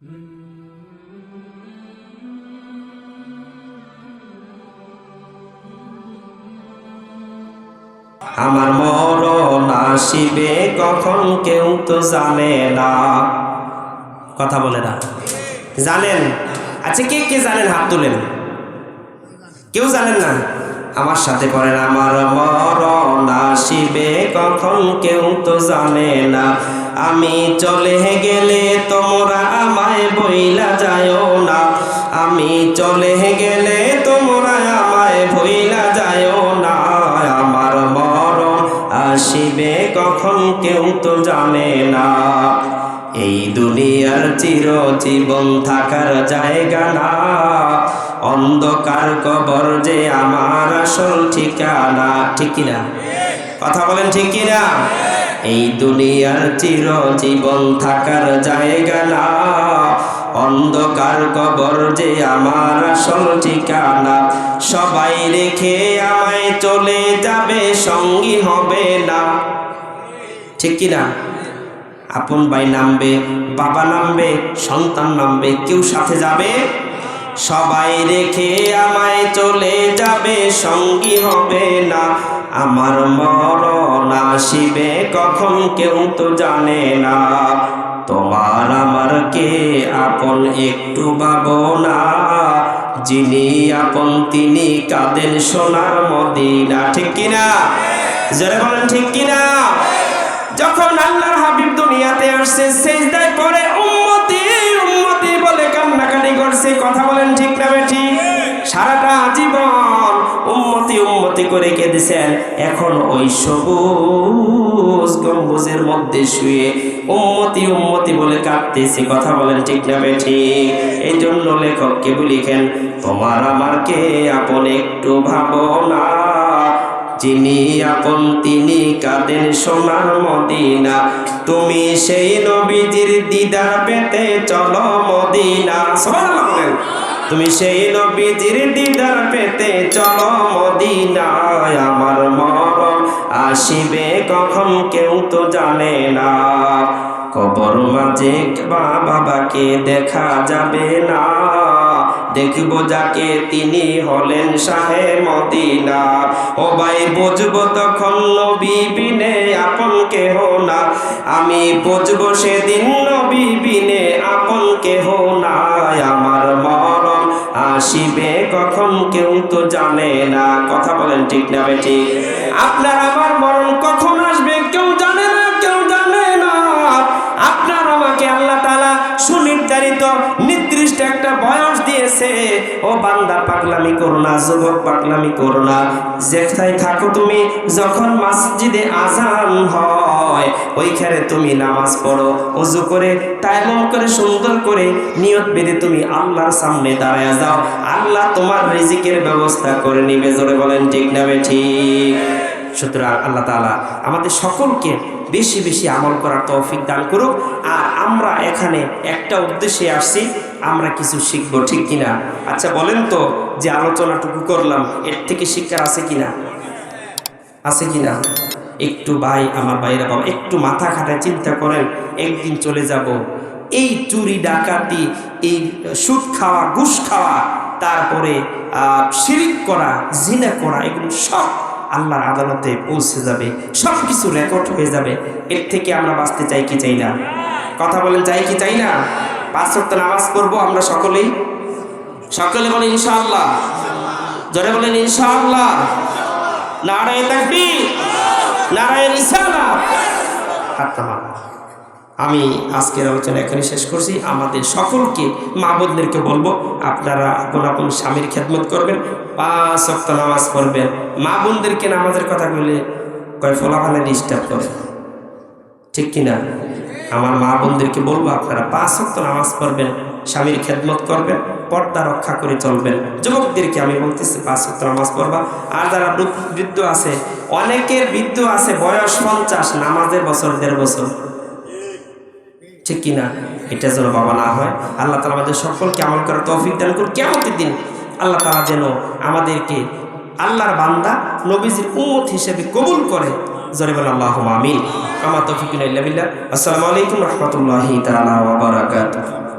আমার মরণ আসিবে কখন কেউ তো জানে না। কথা বলে না। জানেন? আচ্ছা কে কে জানেন? হাত তুলেন। কেউ জানেন না? আমার সাথে পড়েন, আমার মরণ আসিবে কখন কেউ তো জানে না। আমি চলে গেলে তোমরা আমায় বইলা যায়ও না। আমি চলে গেলে তোমরা আমায় ভইলা যায়ও না। আমার মরণ আসিবে কখন কেউ তো জানে না। এই দুনিয়ার চিরজীবন থাকার জায়গা না। অন্ধকার কবর যে আমার আসল ঠিকানা, ঠিক কিনা? কথা বলেন ঠিক কিনা? এই দুনিয়ার চিরজীবন থাকার জায়গা না। অন্ধকার কবর যে আমার আসল ঠিকানা, সবাই রেখে আমায় চলে যাবে, সঙ্গী হবে না। ঠিক কিনা আপন ভাই নামবে, বাবা নামবে, সন্তান নামবে, কেউ সাথে যাবে? সবাই রেখে আমায় চলে যাবে, সঙ্গী হবে না। আমার মরণ আসিবে কখন কেউ তো জানে না। তোমার আমার কে আপন একটু ভাবো না। যিনি আপন তিনি কাদের সোনার মদিনা। ঠিক কিনা? যারা বলেন ঠিক কিনা? যখন আল্লাহর হাবিব দুনিয়াতে আসছে সেজদায় পড়ে করে কেঁদেছেন। এখন ওই সবুজ গম্বুজের মধ্যে শুয়ে উম্মতি উম্মতি বলে কাঁদতেছে, কথা বলেন ঠিক না বেঠি? এই জন্য লেখককে লিখেন তোমার আমার কে আপন একটু ভাবো না। যিনি আপন তিনি কাদের সোনার মদিনা। তুমি সেই নবীজির দিদার পেতে চলো মদিনা। বলেন। তুমি সেই নবীজির দিদার পেতে চলো মদিনায়। আমার মরণ আসিবে কখন কেউ তো জানে না। কবর মাঝে বা বাবাকে দেখা যাবে না। দেখব যাকে তিনি হলেন শাহে মদিনা। ও ভাই, বুঝব তখন নবী বিনে আপন কেহ না। আমি বুঝব সেদিন নবী বিনে আপন কেহ আসিবে কখন কেউ তো জানে না। কথা বলেন ঠিক না বেটি আপনার আমার মরণ কখন আসবে কেউ জানে না, কেউ জানে না। আপনার আমাকে আল্লাহ তালা সুনির্ধারিত, নির্দিষ্ট একটা বয়স দিয়েছে ও বান্দা, পাগলামি করো না, যুবক, পাগলামি করো না। যেখানে থাকো তুমি, যখন মসজিদে আজান হয়, ওইখানে তুমি নামাজ পড়ো। অজু করে, তাইমম করে, সুন্দর করে নিয়ত বেঁধে তুমি আল্লাহর সামনে দাঁড়ায় যাও। আল্লাহ তোমার রিজিকের ব্যবস্থা করে নিবে, জোরে বলেন ঠিক না ঠিক? সুতরাং আল্লাহ তাআলা আমাদের সকলকে বেশি বেশি আমল করার তৌফিক দান করুক। আর আমরা এখানে একটা উদ্দেশ্যে আসছি, আমরা কিছু শিখব, ঠিক কিনা? আচ্ছা বলেন তো যে আলোচনাটুকু করলাম, এর থেকে শিক্ষার আছে কিনা? আছে কিনা? একটু ভাই, আমার ভাইরা বাবা একটু মাথা খাটায় চিন্তা করেন, একদিন চলে যাব। এই চুরি, ডাকাতি, এই সুদ খাওয়া, ঘুষ খাওয়া, তারপরে শিরিক করা, জিনা করা, এগুলো সব আল্লাহর আদালতে পৌঁছে যাবে সব কিছু রেকর্ড হয়ে যাবে। এর থেকে আমরা বাঁচতে চাই কি চাই না? কথা বলেন, চাই কি চাই না? পাঁচ সপ্তাহ নামাজ পড়ব আমরা সকলেই? সকলে বলেন, ইনশাআল্লাহ। জোরে বলেন, ইনশাআল্লাহ। নারায়ণ নারায়ণ রিসালা হাত। আমি আজকের আলোচনা এখানে শেষ করছি। আমাদের সকলকে, মা বোনদেরকে বলব, আপনারা আপন আপন স্বামীর খেদমত করবেন, পাঁচ অক্ত নামাজ পড়বেন। মা বোনদেরকে নামাজের কথা বলে কয় ফলাফলে ডিস্টার্ব করে ঠিক কিনা? আমার মা বোনদেরকে বলব, আপনারা পাঁচ অক্ত নামাজ পড়বেন, স্বামীর খেদমত করবেন, পর্দা রক্ষা করে চলবেন। যুবকদেরকে আমি বলতেছি, পাঁচ অক্ত নামাজ পড়বা। আর যারা বৃদ্ধ আছে, অনেকের বৃদ্ধ আছে, বয়স পঞ্চাশ, নামাজের বছর দেড় বছর। ঠিক কিনা এটা যেন বাবা না হয়। আল্লাহ তালা আমাদের সকলকে আমল করার তৌফিক দান করুন কেমতের দিন আল্লাহ তালা যেন আমাদেরকে আল্লাহর বান্দা নবীজির উম্মত হিসেবে কবুল করে। জরে আল্লাহ আমিন। আমার তফিকুল্লাহ আসসালামু আলাইকুম রহমতুল্লাহি তালা বারাকাতুহু।